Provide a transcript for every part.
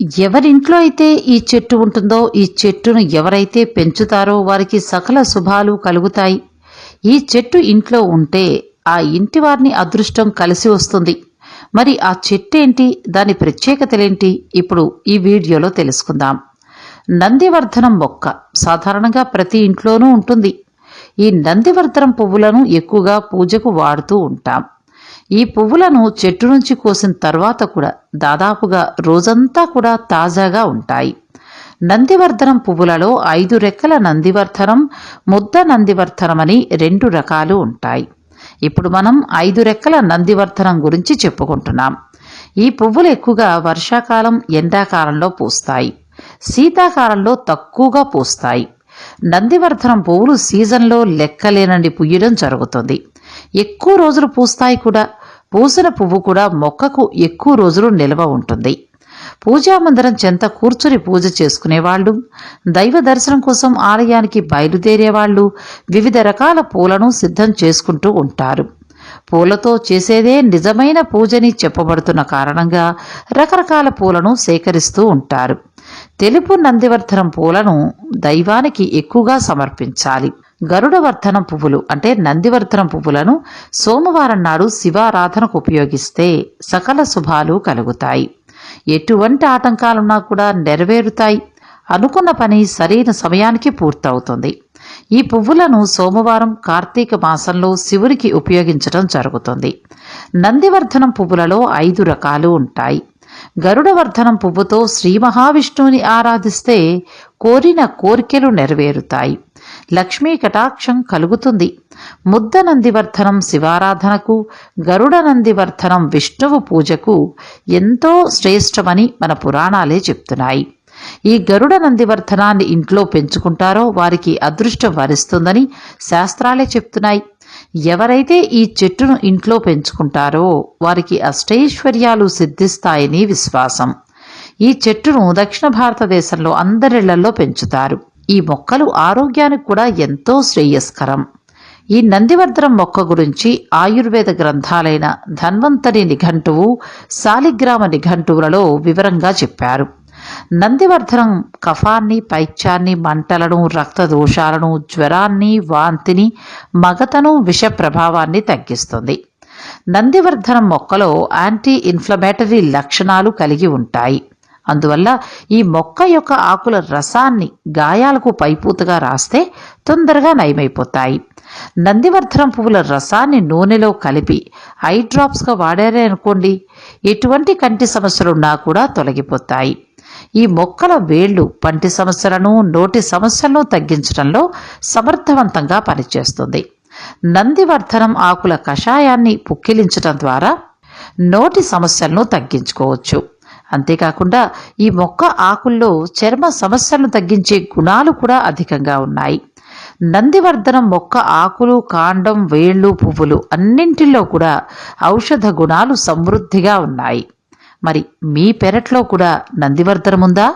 ఎవరింట్లో అయితే ఈ చెట్టు ఉంటుందో ఈ చెట్టును ఎవరైతే పెంచుతారో వారికి సకల శుభాలు కలుగుతాయి. ఈ చెట్టు ఇంట్లో ఉంటే ఆ ఇంటి వారిని అదృష్టం కలిసి వస్తుంది. మరి ఆ చెట్టు ఏంటి దాని ప్రత్యేకతలేంటి? ఇప్పుడు ఈ వీడియోలో తెలుసుకుందాం. నందివర్ధనం మొక్క సాధారణంగా ప్రతి ఇంట్లోనూ ఉంటుంది. ఈ నందివర్ధనం పువ్వులను ఎక్కువగా పూజకు వాడుతూ ఉంటాం. ఈ పువ్వులను చెట్టు నుంచి కోసిన తర్వాత కూడా దాదాపుగా రోజంతా కూడా తాజాగా ఉంటాయి. నందివర్ధనం పువ్వులలో ఐదు రెక్కల నందివర్ధనం ముద్ద నందివర్ధనం అని రెండు రకాలు ఉంటాయి. ఇప్పుడు మనం ఐదు రెక్కల నందివర్ధనం గురించి చెప్పుకుంటున్నాం. ఈ పువ్వులు ఎక్కువగా వర్షాకాలం ఎండాకాలంలో పూస్తాయి. శీతాకాలంలో తక్కువగా పూస్తాయి. నందివర్ధనం పువ్వులు సీజన్లో లెక్కలేనండి పుయ్యడం జరుగుతుంది. ఎక్కువ రోజులు పూస్తాయి కూడా. పూసిన పువ్వు కూడా మొక్కకు ఎక్కువ రోజులు నిల్వ ఉంటుంది. పూజా మందిరం చెంత కూర్చుని పూజ చేసుకునేవాళ్ళు దైవ దర్శనం కోసం ఆలయానికి బయలుదేరేవాళ్ళు వివిధ రకాల పూలను సిద్ధం చేసుకుంటూ ఉంటారు. పూలతో చేసేదే నిజమైన పూజని చెప్పబడుతున్న కారణంగా రకరకాల పూలను సేకరిస్తూ ఉంటారు. తెలుపు నందివర్ధనం పూలను దైవానికి ఎక్కువగా సమర్పించాలి. గరుడవర్ధనం పువ్వులు అంటే నందివర్ధనం పువ్వులను సోమవారం నాడు శివారాధనకు ఉపయోగిస్తే సకల శుభాలు కలుగుతాయి. ఎటువంటి ఆటంకాలున్నా కూడా నెరవేరుతాయి. అనుకున్న పని సరైన సమయానికి పూర్తవుతుంది. ఈ పువ్వులను సోమవారం కార్తీక మాసంలో శివునికి ఉపయోగించడం జరుగుతుంది. నందివర్ధనం పువ్వులలో ఐదు రకాలు ఉంటాయి. గరుడవర్ధనం పువ్వుతో శ్రీ మహావిష్ణువుని ఆరాధిస్తే కోరిన కోరికలు నెరవేరుతాయి. లక్ష్మీ కటాక్షం కలుగుతుంది. ముద్ద నందివర్ధనం శివారాధనకు గరుడ నందివర్ధనం విష్ణువు పూజకు ఎంతో శ్రేష్టమని మన పురాణాలే చెప్తున్నాయి. ఈ గరుడ నందివర్ధనాన్ని ఇంట్లో పెంచుకుంటారో వారికి అదృష్టం వరిస్తుందని శాస్త్రాలే చెప్తున్నాయి. ఎవరైతే ఈ చెట్టును ఇంట్లో పెంచుకుంటారో వారికి అష్టైశ్వర్యాలు సిద్ధిస్తాయని విశ్వాసం. ఈ చెట్టును దక్షిణ భారతదేశంలో అందరిళ్ళలో పెంచుతారు. ఈ మొక్కలు ఆరోగ్యానికి కూడా ఎంతో శ్రేయస్కరం. ఈ నందివర్ధనం మొక్క గురించి ఆయుర్వేద గ్రంథాలైన ధన్వంతరి నిఘంటువు శాలిగ్రామ నిఘంటువులలో వివరంగా చెప్పారు. నందివర్ధనం కఫాన్ని పైత్యాన్ని మంటలను రక్త దోషాలను జ్వరాన్ని వాంతిని మగతను విష ప్రభావాన్ని తగ్గిస్తుంది. నందివర్ధనం మొక్కలో యాంటీ ఇన్ఫ్లమేటరీ లక్షణాలు కలిగి ఉంటాయి. అందువల్ల ఈ మొక్క యొక్క ఆకుల రసాన్ని గాయాలకు పైపూతగా రాస్తే తొందరగా నయమైపోతాయి. నందివర్ధనం పువ్వుల రసాన్ని నూనెలో కలిపి ఐ డ్రాప్స్గా వాడారే అనుకోండి ఎటువంటి కంటి సమస్యలున్నా కూడా తొలగిపోతాయి. ఈ మొక్కల వేళ్ళు పంటి సమస్యలను నోటి సమస్యలను తగ్గించడంలో సమర్థవంతంగా పనిచేస్తుంది. నందివర్ధనం ఆకుల కషాయాన్ని పుక్కిలించడం ద్వారా నోటి సమస్యలను తగ్గించుకోవచ్చు. అంతేకాకుండా ఈ మొక్క ఆకుల్లో చర్మ సమస్యలను తగ్గించే గుణాలు కూడా అధికంగా ఉన్నాయి. నందివర్ధనం మొక్క ఆకులు కాండం వేళ్ళు పువ్వులు అన్నింటిలో కూడా ఔషధ గుణాలు సమృద్ధిగా ఉన్నాయి. మరి మీ పెరట్లో కూడా నందివర్ధనం ఉందా?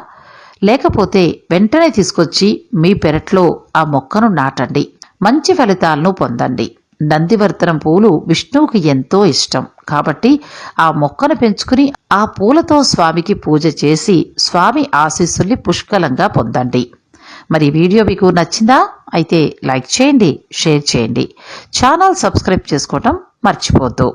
లేకపోతే వెంటనే తీసుకొచ్చి మీ పెరట్లో ఆ మొక్కను నాటండి. మంచి ఫలితాలను పొందండి. నందివర్ధనం పూలు విష్ణువుకి ఎంతో ఇష్టం. కాబట్టి ఆ మొక్కను పెంచుకుని ఆ పూలతో స్వామికి పూజ చేసి స్వామి ఆశీస్సుల్ని పుష్కలంగా పొందండి. మరి వీడియో మీకు నచ్చిందా? అయితే లైక్ చేయండి షేర్ చేయండి. ఛానల్ సబ్స్క్రైబ్ చేసుకోవటం మర్చిపోద్దు.